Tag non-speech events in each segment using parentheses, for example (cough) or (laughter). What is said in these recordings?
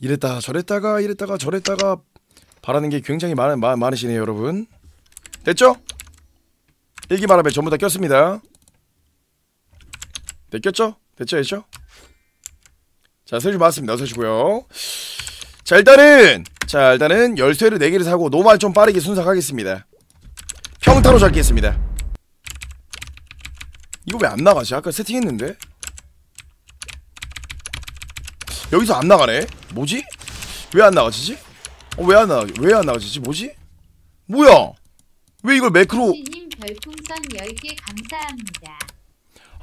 이랬다가 저랬다가 이랬다가 저랬다가 바라는 게 굉장히 많, 많, 많으시네요 여러분 됐죠? 일기 바람에 전부 다 꼈습니다 네 꼈죠? 됐죠 됐죠? 자 설주 맞습니다 서시고요 자 일단은 자 일단은 열쇠를 4개를 사고 노말 좀 빠르게 순삭하겠습니다 평타로 잡겠습니다 이거 왜 안 나가지? 아까 세팅했는데 여기서 안 나가네 뭐지? 왜 안 나가지지? 어, 왜 안 나가? 왜 안 나가지지? 뭐지? 뭐야? 왜 이걸 매크로 님 별풍선 10개 감사합니다.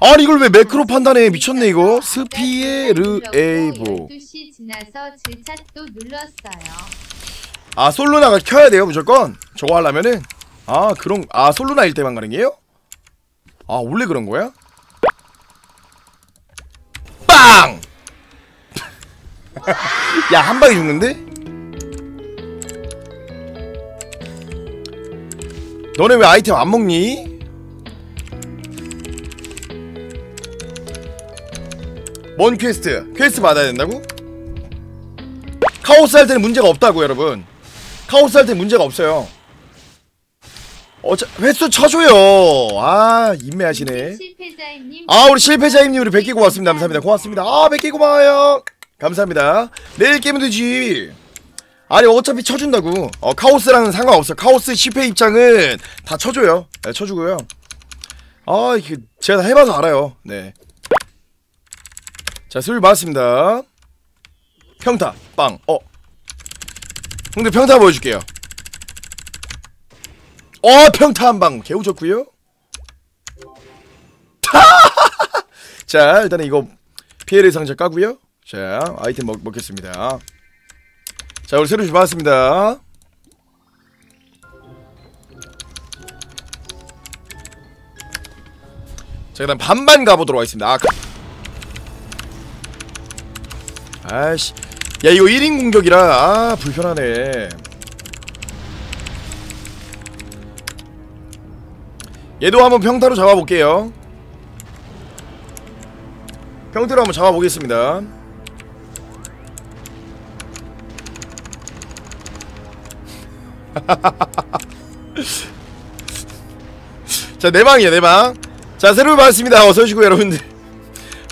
아니 이걸 왜 매크로 판단해 미쳤네 이거 스피에르 에이보 12시 지나서 질차 또 눌렀어요. 아 솔루나가 켜야 돼요 무조건 저거 하려면은 아 그런 아 솔루나일 때만 가는 게요? 아 원래 그런 거야? 빵! (laughs) 야 한 방에 죽는데? 너네 왜 아이템 안 먹니? 뭔 퀘스트? 퀘스트 받아야 된다고? 카오스 할 때는 문제가 없다고 여러분. 카오스 할 때 문제가 없어요. 어차 횟수 쳐줘요. 아 인매하시네. 아 우리 실패자임님 우리 100개 고맙습니다. 감사합니다. 고맙습니다. 아 100개 고마워요 감사합니다. 내일 깨면 되지. 아니 어차피 쳐준다고. 어 카오스랑은 상관없어. 카오스 실패 입장은 다 쳐줘요. 네, 쳐주고요. 아 이게 제가 다 해봐서 알아요. 네 자 수요일 맞았습니다. 평타. 빵어. 형들 평타 보여줄게요. 어 평타 한 방. 개우졌구요. (laughs) 자 일단은 이거 피해를 상자 까고요 자 아이템 먹, 먹겠습니다. 자 우리 새로 주받았습니다. 자 그다음 반반 가보도록 하겠습니다. 아, 가- 아이씨. 야 이거 1인 공격이라 아 불편하네. 얘도 한번 평타로 잡아볼게요. 평타로 한번 잡아보겠습니다 (laughs) 자 내방이에요 내방. 자 새로 받았습니다. 어서오시고 여러분들.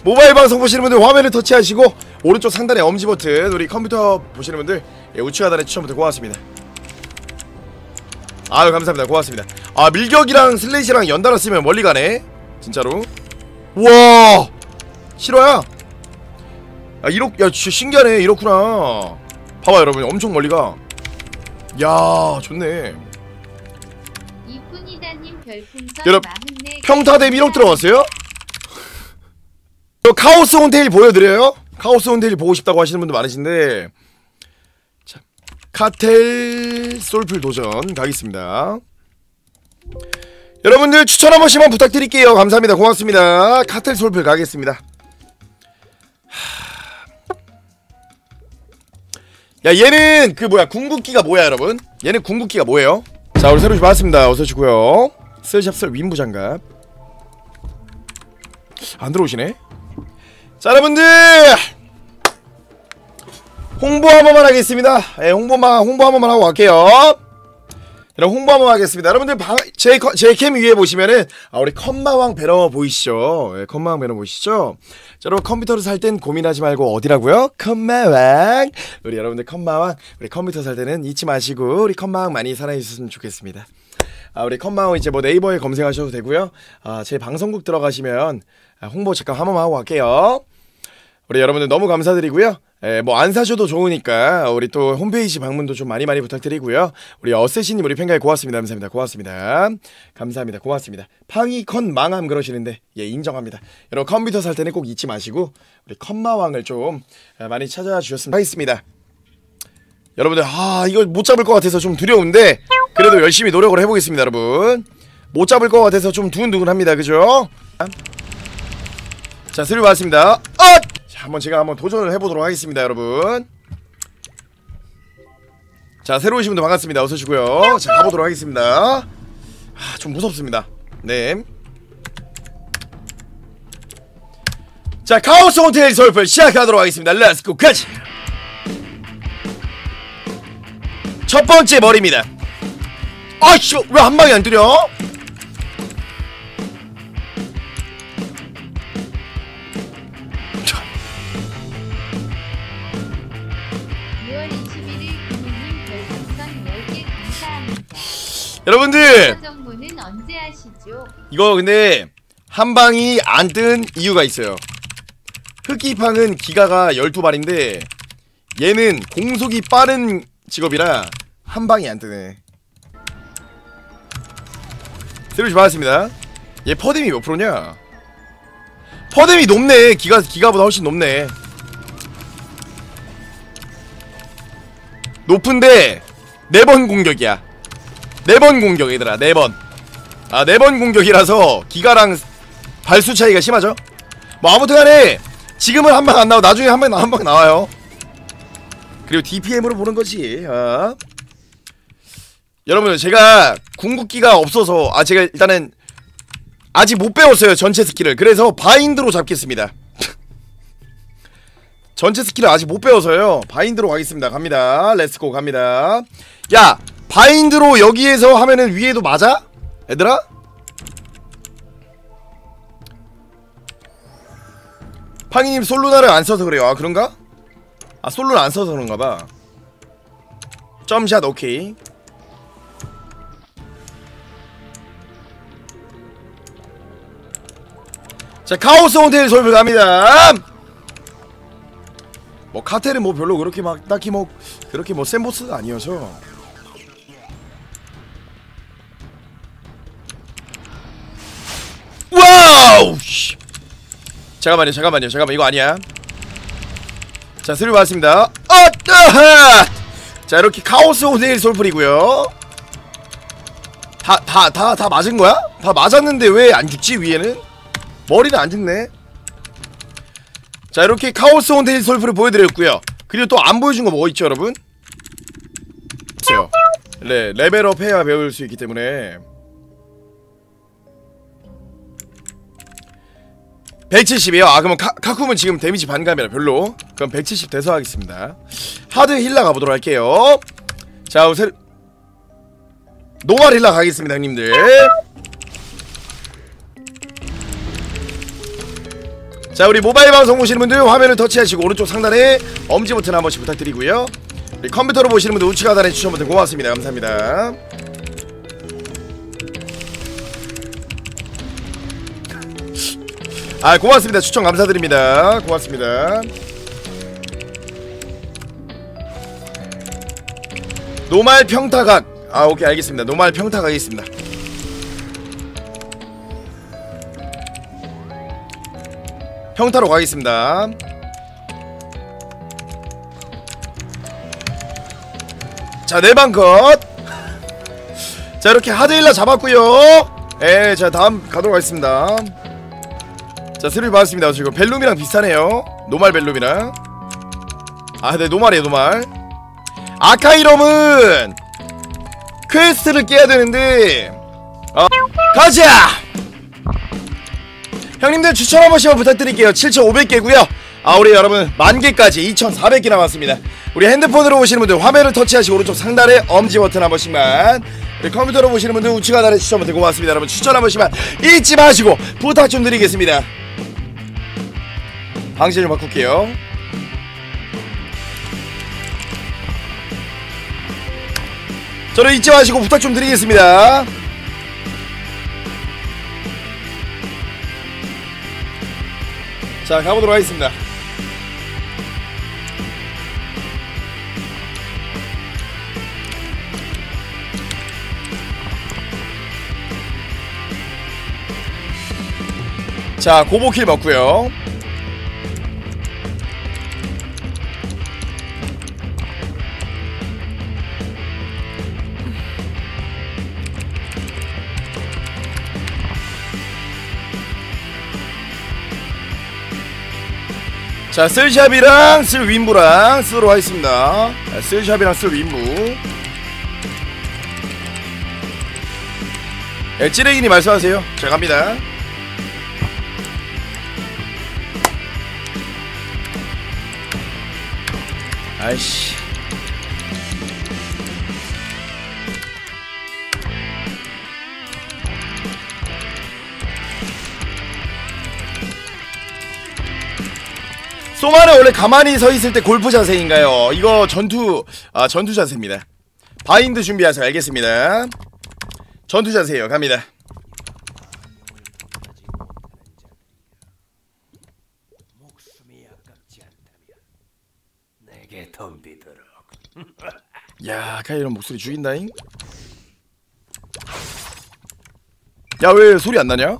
모바일 방송 보시는 분들 화면을 터치하시고 오른쪽 상단에 엄지 버튼 우리 컴퓨터 보시는 분들 예, 우측 하단에 추천 버튼 고맙습니다. 아유 감사합니다. 고맙습니다. 아 밀격이랑 슬래시랑 연달아 쓰면 멀리 가네. 진짜로? 우와! 실화야? 아 이렇 야 진짜 신기하네. 이렇구나. 봐봐 여러분. 엄청 멀리 가 야 좋네. 여러분, 44개 평타 대 1억 들어갔어요? 저 카오스 혼테일 보여드려요? 카오스 혼테일 보고 싶다고 하시는 분들 많으신데. 자, 카텔 솔플 도전 가겠습니다. 여러분들 추천 한 번씩만 부탁드릴게요. 감사합니다. 고맙습니다. 카텔 솔플 가겠습니다 야 얘는 그 뭐야 궁극기가 뭐야 여러분? 얘는 궁극기가 뭐예요? 자 우리 새로 받았습니다. 어서오시고요. 쓸샵쓸 윈부 장갑. 안 들어오시네? 자 여러분들! 홍보 한 번만 하겠습니다. 예, 홍보만 홍보 한 번만 하고 갈게요 여러분 홍보 한번 하겠습니다. 여러분들 제제 캠 위에 보시면은 아, 우리 컴마왕 배너 보이시죠? 예, 컴마왕 배너 보이시죠? 자, 여러분 컴퓨터를 살 땐 고민하지 말고 어디라고요? 컴마왕. 우리 여러분들 컴마왕 우리 컴퓨터 살 때는 잊지 마시고 우리 컴마왕 많이 사랑해 주셨으면 좋겠습니다. 아, 우리 컴마왕 이제 뭐 네이버에 검색하셔도 되고요. 아, 제 방송국 들어가시면 아, 홍보 잠깐 한 번만 하고 갈게요 우리 여러분들 너무 감사드리고요. 예, 뭐안 사셔도 좋으니까 우리 또 홈페이지 방문도 좀 많이 많이 부탁드리고요. 우리 어세신님 우리 팬가이 고맙습니다. 감사합니다. 고맙습니다. 감사합니다. 고맙습니다. 팡이 컨 망함 그러시는데 예 인정합니다. 여러분 컴퓨터 살 때는 꼭 잊지 마시고 우리 컴마왕을 좀 아, 많이 찾아주셨으면 하겠습니다. 여러분들 아 이거 못 잡을 것 같아서 좀 두려운데 그래도 열심히 노력을 해보겠습니다, 여러분. 못 잡을 것 같아서 좀 두근두근합니다, 그죠? 자, 수리 받았습니다. 어! 자, 한번 제가 한번 도전을 해보도록 하겠습니다, 여러분. 자, 새로 오신 분들 반갑습니다. 어서 오시고요. 자, 가보도록 하겠습니다. 아, 좀 무섭습니다. 네. 자, 카오스 호텔 서울풀 시작하도록 하겠습니다. 렛츠고 가자! 첫 번째 머리입니다. 아씨 왜 한 방에 안 때려? 여러분들 정모는 언제 하시죠? 이거 근데 한 방이 안 뜬 이유가 있어요. 흑기팡은 기가가 12발인데 얘는 공속이 빠른 직업이라 한 방이 안 뜨네. 세루시 받았습니다. 얘 퍼뎀이 몇 프로냐? 퍼뎀이 높네. 기가 기가보다 훨씬 높네. 높은데 네 번 공격이야. 네 번 공격 얘들아. 네 번. 아, 네 번 공격이라서 기가랑 발수 차이가 심하죠? 뭐 아무튼간에 지금은 한 방 안 나오고 나중에 한 방 한 방 나와요. 그리고 DPM으로 보는 거지. 아. 여러분 제가 궁극기가 없어서 아 제가 일단은 아직 못 배웠어요 전체 스킬을 그래서 바인드로 잡겠습니다. (laughs) 전체 스킬을 아직 못 배워서요 바인드로 가겠습니다 갑니다 렛츠고 갑니다 야 바인드로 여기에서 하면은 위에도 맞아? 얘들아? 팡이님 솔루나를 안 써서 그래요 아 그런가? 아 솔루를 안 써서 그런가봐 점샷 오케이 자 카오스 호텔 솔브 갑니다 뭐 카텔은 뭐 별로 그렇게 막 딱히 뭐 그렇게 뭐 센 보스가 아니어서 잠깐만요 잠깐만요 잠깐만 이거 아니야. 자 스릴 받았습니다. 어떠하 자 이렇게 카오스 호텔 솔플이고요. 다 다 다 다 맞은 거야? 다 맞았는데 왜 안 죽지 위에는? 머리는 안 죽네. 자 이렇게 카오스 온테일 솔프를 보여드렸고요. 그리고 또 안 보여준 거 뭐 있죠 여러분? 네 레벨업 해야 배울 수 있기 때문에 170이요? 아 그러면 카, 카쿰은 지금 데미지 반감이라 별로. 그럼 170 돼서 하겠습니다. 하드 힐러 가보도록 할게요. 자 우선 노말 힐러 가겠습니다 형님들. 자 우리 모바일 방송 보시는 분들 화면을 터치하시고 오른쪽 상단에 엄지 버튼 한 번씩 부탁드리고요. 컴퓨터로 보시는 분들 우측 하단에 추천 버튼 고맙습니다. 감사합니다 아 고맙습니다 추천 감사드립니다 고맙습니다 노말 평타각 아 오케이 알겠습니다 노말 평타각 있습니다 평타로 가겠습니다. 자, 네방 컷. 자, 이렇게 하드힐라 잡았고요. 예, 자, 다음 가도록 하겠습니다. 자, 스릴 받았습니다. 지금 벨룸이랑 비슷하네요. 노말 벨룸이랑. 아, 네, 노말이에요, 노말. 아카이럼은 퀘스트를 깨야 되는데 어, 가자! 형님들 추천 한 번씩만 부탁드릴게요 7,500개고요 아 우리 여러분 만개까지 2,400개 남았습니다 우리 핸드폰으로 보시는 분들 화면을 터치하시고 오른쪽 상단에 엄지 버튼 한 번씩만 우리 컴퓨터로 보시는 분들 우측 하단에 추천 버튼 고맙습니다 여러분 추천 한 번씩만 잊지 마시고 부탁 좀 드리겠습니다 좀 바꿀게요. 저를 잊지 마시고 부탁 좀 드리겠습니다. 자 가보도록 하겠습니다. 자 고보킬 먹고요 자 쓸샵이랑 쓸윈부랑 쓰도록 하겠습니다. 자, 쓸샵이랑 쓸윈부. 예, 찌레기님 말씀하세요. 자 갑니다. 아이씨 소마는 원래 가만히 서 있을 때 골프 자세인가요? 이거 전투 아 전투 자세입니다. 바인드 준비하세요. 알겠습니다. 전투 자세예요. 갑니다. (laughs) 야, 카이런 목소리 죽인다잉. 야, 왜 소리 안 나냐?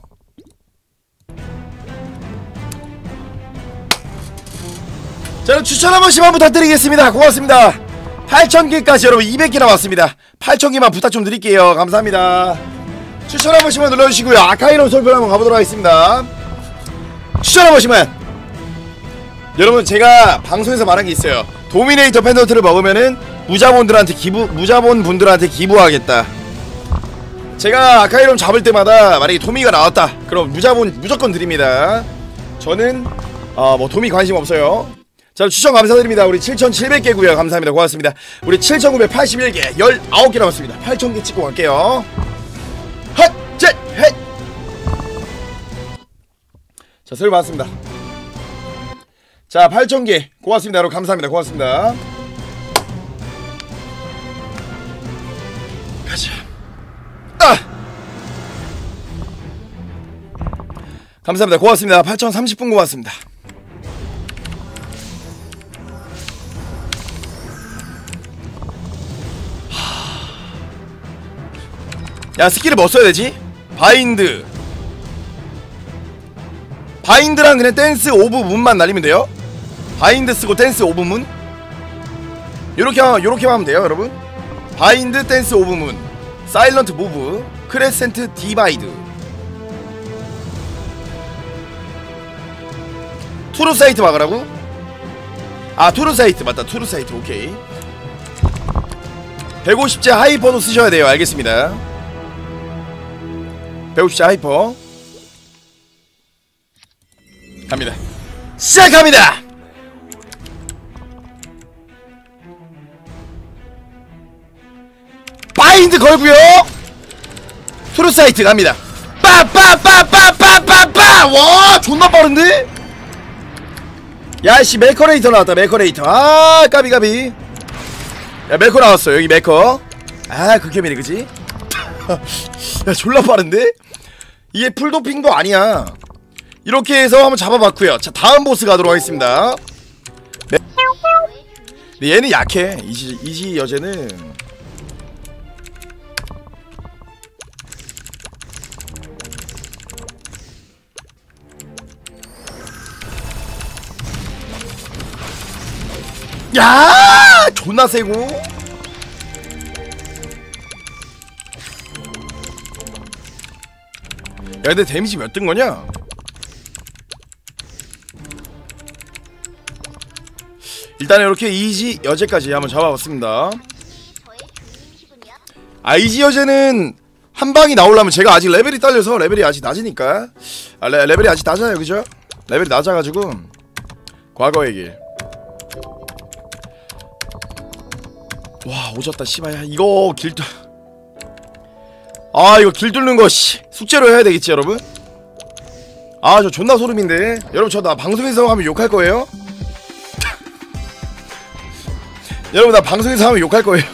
자, 그럼 추천 한 번씩만 부탁드리겠습니다. 고맙습니다. 8,000개까지 여러분 200개 남았습니다. 8,000개만 부탁 좀 드릴게요. 감사합니다. 추천 한 번씩만 눌러주시고요. 아카이론 솔플 한번 가보도록 하겠습니다. 추천 한 번씩만. 여러분 제가 방송에서 말한 게 있어요. 도미네이터 펜던트를 먹으면은 무자본들한테 기부 무자본 분들한테 기부하겠다. 제가 아카이론 잡을 때마다 만약에 도미가 나왔다. 그럼 무자본 무조건 드립니다. 저는 어 뭐 도미 관심 없어요. 자 추천 감사드립니다. 우리 7,700개고요. 감사합니다. 고맙습니다. 우리 7,981개 19개 남았습니다. 8,000개 찍고 갈게요. 헛! 셋! 헷! 자, 설많습니다 자, 8,000개. 고맙습니다. 여러분, 감사합니다. 고맙습니다. 가자. 아! 감사합니다. 고맙습니다. 8,030분 고맙습니다. 야, 스킬을 뭐 써야 되지? 바인드. 바인드랑 그냥 댄스 오브 문만 날리면 돼요? 바인드 쓰고 댄스 오브 문? 요렇게 하- 요렇게 하면 돼요 여러분 바인드 댄스 오브 문 사일런트 무브 크레센트 디바이드 투루 사이트 막으라고? 아 투루 사이트 맞다 투루 사이트 오케이 150제 하이퍼도 쓰셔야 돼요 알겠습니다 150제 하이퍼 갑니다. 시작합니다. 바인드 걸고요. 트루 사이트 갑니다. 빠빠빠빠빠빠빠. 와, 존나 빠른데? 야씨 메커레이터 나왔다. 메커레이터. 아, 까비 까비. 야, 메커 나왔어. 여기 메커. 아, 극혐이네, 그지? (laughs) 야, 졸라 빠른데? 이게 풀도핑도 아니야. 이렇게 해서 한번 잡아봤고요. 자 다음 보스 가도록 하겠습니다. 네. 근데 얘는 약해. 이지 이지 여제는 야 존나 세고. 근데 데미지 몇뜬 거냐? 일단 이렇게 이지 여제까지 한번 잡아봤습니다. 아 이지 여제는 한 방이 나오려면 제가 아직 레벨이 딸려서 레벨이 아직 낮으니까 아 레, 레벨이 아직 낮아요 그죠? 레벨이 낮아가지고 과거의 길. 와 오졌다 씨발야 이거 길 뚫. 아 이거 길 뚫는 거 씨, 숙제로 해야 되겠지 여러분? 아 저 존나 소름인데 여러분 저 나 방송에서 하면 욕할 거예요? (laughs) 여러분 나 방송에서 하면 욕할 거예요.